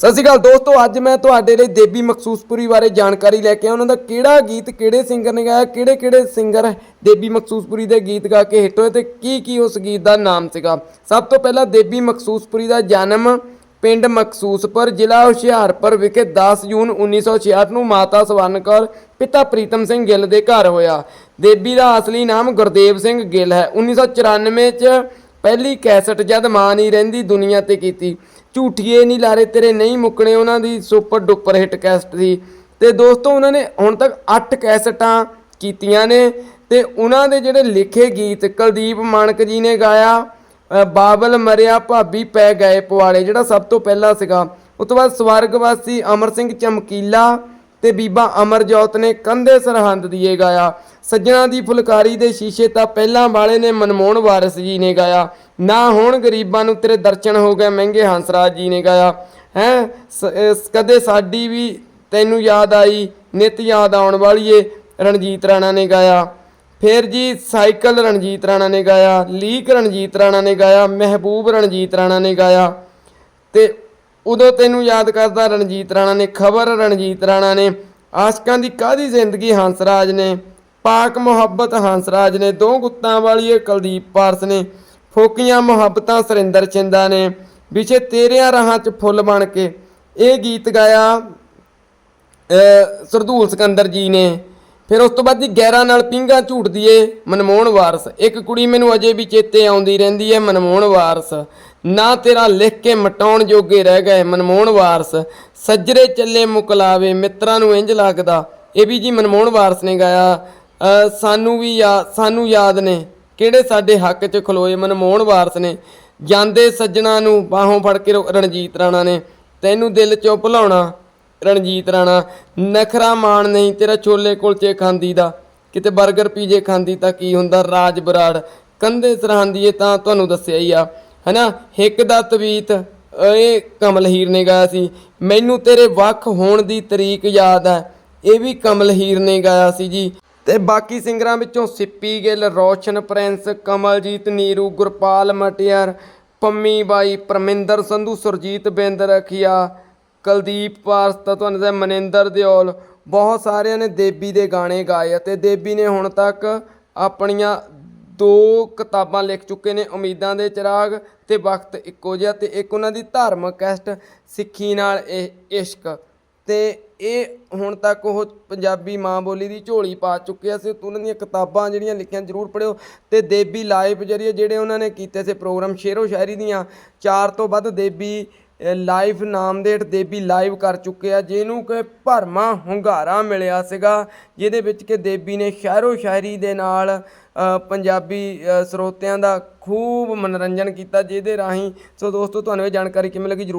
ਸਤਿ ਸ਼੍ਰੀ ਅਕਾਲ ਦੋਸਤੋ, ਅੱਜ ਮੈਂ ਤੁਹਾਡੇ ਲਈ ਦੇਬੀ ਮਕਸੂਸਪੁਰੀ ਬਾਰੇ ਜਾਣਕਾਰੀ ਲੈ ਕੇ ਆਇਆ। ਉਹਨਾਂ ਦਾ ਕਿਹੜਾ ਗੀਤ, ਕਿਹੜੇ ਸਿੰਗਰ ਨੇ ਗਾਇਆ ਕਿਹੜੇ ਕਿਹੜੇ ਸਿੰਗਰ ਦੇਬੀ ਮਕਸੂਸਪੁਰੀ ਦੇ ਗੀਤ ਗਾ ਕੇ ਹਿੱਟ ਹੋਏ ਤੇ ਕੀ ਕੀ ਉਸ ਗੀਤ ਦਾ ਨਾਮ ਸੀਗਾ? ਸਭ ਤੋਂ ਪਹਿਲਾਂ ਦੇਬੀ ਮਕਸੂਸਪੁਰੀ ਦਾ ਜਨਮ ਪਿੰਡ ਮਕਸੂਸਪੁਰ ਜ਼ਿਲ੍ਹਾ ਹੁਸ਼ਿਆਰਪੁਰ ਵਿਖੇ 10 ਜੂਨ 1966 ਨੂੰ ਮਾਤਾ ਸਵਰਨ ਕੌਰ, ਪਿਤਾ ਪ੍ਰੀਤਮ ਸਿੰਘ ਗਿੱਲ ਦੇ ਘਰ ਹੋਇਆ। ਦੇਬੀ ਦਾ ਅਸਲੀ ਨਾਮ ਗੁਰਦੇਵ ਸਿੰਘ ਗਿੱਲ ਹੈ। 1994 ਚ ਪਹਿਲੀ ਕੈਸਟ ਜਦ ਮਾਂ ਨਹੀਂ ਰਹਿੰਦੀ ਦੁਨੀਆ ਤੇ ਕੀਤੀ। ਝੂਠੀਏ ਨਹੀਂ ਲਾਰੇ ਤੇਰੇ ਨਹੀਂ ਮੁੱਕਣੇ, ਉਹਨਾਂ ਦੀ ਸੁਪਰ ਡੁਪਰ ਹਿੱਟ ਕੈਸਟ ਸੀ। ਤੇ ਦੋਸਤੋ, ਉਹਨਾਂ ਨੇ ਹੁਣ ਤੱਕ 8 ਕੈਸਟਾਂ ਕੀਤੀਆਂ ਨੇ ਤੇ ਉਹਨਾਂ ਦੇ ਜਿਹੜੇ ਲਿਖੇ ਗੀਤ ਕੁਲਦੀਪ ਮਾਨਕ ਜੀ ਨੇ ਗਾਇਆ ਬਾਬਲ ਮਰਿਆ ਭਾਬੀ ਪੈ ਗਏ ਪਵਾੜੇ ਜਿਹੜਾ ਸਭ ਤੋਂ ਪਹਿਲਾ ਸੀਗਾ। ਉਸ ਤੋਂ ਬਾਅਦ ਸਵਰਗਵਾਸੀ ਅਮਰ ਸਿੰਘ ਚਮਕੀਲਾ ਤੇ ਬੀਬਾ ਅਮਰਜੋਤ ਨੇ ਕੰਧੇ ਸਰਹੰਦ ਦੀਏ ਗਾਇਆ। ਸੱਜਣਾ ਦੀ ਫੁਲਕਾਰੀ ਦੇ ਸ਼ੀਸ਼ੇ ਤਾਂ ਪਹਿਲਾਂ ਵਾਲੇ ਨੇ ਮਨਮੋਹਨ ਵਾਰਿਸ ਜੀ ਨੇ ਗਾਇਆ। ਨਾ ਹੋਣ ਗਰੀਬਾਂ ਨੂੰ ਤੇਰੇ ਦਰਸ਼ਨ ਹੋ ਗਏ। ਮਹਿੰਗੇ ਹੰਸਰਾਜ ਜੀ ਨੇ ਗਾਇਆ, ਹੈ ਕਦੇ ਸਾਡੀ ਵੀ ਤੈਨੂੰ ਯਾਦ ਆਈ, ਨਿਤ ਯਾਦ ਆਉਣ ਵਾਲੀਏ, ਰਣਜੀਤ ਰਾਣਾ ਨੇ ਗਾਇਆ। ਫਿਰ ਜੀ ਸਾਈਕਲ ਰਣਜੀਤ ਰਾਣਾ ਨੇ ਗਾਇਆ, ਲੀਕ ਰਣਜੀਤ ਰਾਣਾ ਨੇ ਗਾਇਆ, ਮਹਿਬੂਬ ਰਣਜੀਤ ਰਾਣਾ ਨੇ ਗਾਇਆ। ਤੇ ਉਦੋਂ ਤੈਨੂੰ ਯਾਦ ਕਰਦਾ ਰਣਜੀਤ ਰਾਣਾ ਨੇ, ਖਬਰ ਰਣਜੀਤ ਰਾਣਾ ਨੇ, ਆਸ਼ਕਾਂ ਦੀ ਕਾਦੀ ਜ਼ਿੰਦਗੀ ਹੰਸਰਾਜ ਨੇ, ਪਾਕ ਮੁਹੱਬਤ ਹੰਸਰਾਜ ਨੇ, ਦੋ ਗੁੱਤਾਂ ਵਾਲੀ ਇਹ ਕੁਲਦੀਪ ਪਾਰਸ ਨੇ। ਫੋਕੀਆਂ ਮੁਹੱਬਤਾਂ ਸੁਰਿੰਦਰ ਚਿੰਦਾ ਨੇ ਵਿਛੇ ਤੇਰਿਆਂ ਰਾਹਾਂ 'ਚ ਫੁੱਲ ਬਣ ਕੇ। ਇਹ ਗੀਤ ਗਾਇਆ ਸਰਦੂਲ ਸਿਕੰਦਰ ਜੀ ਨੇ। ਫਿਰ ਉਸ ਤੋਂ ਬਾਅਦ ਜੀ ਗੈਰਾਂ ਨਾਲ ਪਿੰਗਾ ਝੂਟਦੀ ਏ ਮਨਮੋਹਨ ਵਾਰਸ। ਇੱਕ ਕੁੜੀ ਮੈਨੂੰ ਅਜੇ ਵੀ ਚੇਤੇ ਆਉਂਦੀ ਰਹਿੰਦੀ ਏ, ਮਨਮੋਹਨ ਵਾਰਸ। ਨਾ ਤੇਰਾ ਲਿਖ ਕੇ ਮਟਾਉਣ ਜੋਗੇ ਰਹਿ ਗਏ, ਮਨਮੋਹਨ ਵਾਰਸ। ਸੱਜਰੇ ਚੱਲੇ ਮੁਕਲਾਵੇ, ਮਿੱਤਰਾਂ ਨੂੰ ਇੰਜ ਲੱਗਦਾ। ਇਹ ਵੀ ਜੀ ਮਨਮੋਹਨ ਵਾਰਸ ਨੇ ਗਾਇਆ। ਸਾਨੂੰ ਵੀ ਯਾ- ਸਾਨੂੰ ਯਾਦ ਨੇ। ਕਿਹੜੇ ਸਾਡੇ ਹੱਕ 'ਚ ਖਲੋਏ ਮਨਮੋਹਨ ਵਾਰਸ ਨੇ? ਜਾਂਦੇ ਸੱਜਣਾ ਨੂੰ ਬਾਹੋਂ ਫੜ ਕੇ ਰਣਜੀਤ ਰਾਣਾ ਨੇ। ਤੈਨੂੰ ਦਿਲ 'ਚੋਂ ਭੁਲਾਉਣਾ, ਰਣਜੀਤ ਰਾਣਾ। ਨਖਰਾ ਮਾਣ ਨਹੀਂ ਤੇਰਾ ਛੋਲੇ ਕੁਲਚੇ ਖਾਂਦੀ ਦਾ। ਕਿਤੇ 버ਗਰ ਪੀਜੇ ਖਾਂਦੀ ਤਾਂ ਕੀ ਹੁੰਦਾ ਰਾਜ ਬਰਾੜ? ਕੰਧੇ ਸਰਹੰਦੀਏ ਤਾਂ ਤੁਹਾਨੂੰ ਦੱਸਿਆ ਹੀ ਆ। ਹਨਾ? ਹਿੱਕ ਦਾ ਤਵੀਤ ਇਹ ਕਮਲ ਹੀਰ ਨੇ ਗਾਇਆ ਸੀ। ਮੈਨੂੰ ਤੇਰੇ ਵੱਖ ਹੋਣ ਦੀ ਤਰੀਕ ਯਾਦ ਹੈ ਇਹ ਵੀ ਕਮਲ ਹੀਰ ਨੇ ਗਾਇਆ ਸੀ ਜੀ। ਤੇ ਬਾਕੀ ਸਿੰਗਰਾਂ ਵਿੱਚੋਂ ਸਿੱਪੀ ਗਿੱਲ, ਰੋਸ਼ਨ ਪ੍ਰਿੰਸ, ਕਮਲਜੀਤ ਨੀਰੂ, ਗੁਰਪਾਲ ਮਟਿਆਰ, ਪੰਮੀ ਬਾਈ, ਪਰਮਿੰਦਰ ਸੰਧੂ, ਸੁਰਜੀਤ ਬਿੰਦ ਰਖੀਆ ਕੁਲਦੀਪ ਪਾਰਸ ਤਾਂ ਤੁਹਾਨੂੰ ਦੱਸਿਆ ਮਨਿੰਦਰ ਦਿਓਲ, ਬਹੁਤ ਸਾਰਿਆਂ ਨੇ ਦੇਬੀ ਦੇ ਗਾਣੇ ਗਾਏ ਅਤੇ ਦੇਬੀ ਨੇ ਹੁਣ ਤੱਕ ਆਪਣੀਆਂ ਦੋ ਕਿਤਾਬਾਂ ਲਿਖ ਚੁੱਕੇ ਨੇ, ਉਮੀਦਾਂ ਦੇ ਚਿਰਾਗ ਤੇ ਵਕਤ ਇੱਕੋ ਜਿਹਾ ਤੇ ਇੱਕ ਉਹਨਾਂ ਦੀ ਧਾਰਮਿਕ ਕੈਸਟ ਸਿੱਖੀ ਨਾਲ ਇਹ ਇਸ਼ਕ ਤੇ ਇਹ ਹੁਣ ਤੱਕ ਉਹ ਪੰਜਾਬੀ ਮਾਂ ਬੋਲੀ ਦੀ ਝੋਲੀ ਪਾ ਚੁੱਕੇ ਆ ਸੀ ਉਹਨਾਂ ਦੀਆਂ ਕਿਤਾਬਾਂ ਜਿਹੜੀਆਂ ਲਿਖੀਆਂ ਜ਼ਰੂਰ ਪੜਿਓ ਤੇ ਦੇਬੀ ਲਾਈਵ ਜਰੀਏ ਜਿਹੜੇ ਉਹਨਾਂ ਨੇ ਕੀਤੇ ਸੀ ਪ੍ਰੋਗਰਾਮ ਸ਼ੇਰੋ ਸ਼ਾਇਰੀ ਦੀਆਂ, ਚਾਰ ਤੋਂ ਵੱਧ ਦੇਬੀ ਲਾਈਵ ਨਾਮ ਦੇ ਹੇਠ ਦੇਬੀ ਲਾਈਵ ਕਰ ਚੁੱਕੇ ਆ ਜਿਹਨੂੰ ਕਿ ਭਰਮਾ ਹੁੰਗਾਰਾ ਮਿਲਿਆ ਸੀਗਾ, ਜਿਹਦੇ ਵਿੱਚ ਕਿ ਦੇਬੀ ਨੇ ਸ਼ਾਇਰੋ ਸ਼ਾਇਰੀ ਦੇ ਨਾਲ ਪੰਜਾਬੀ ਸਰੋਤਿਆਂ ਦਾ ਖੂਬ ਮਨੋਰੰਜਨ ਕੀਤਾ, ਜਿਹਦੇ ਰਾਹੀਂ। ਸੋ ਦੋਸਤੋ, ਤੁਹਾਨੂੰ ਇਹ ਜਾਣਕਾਰੀ ਕਿਵੇਂ ਲੱਗੀ? ਜਰੂਰ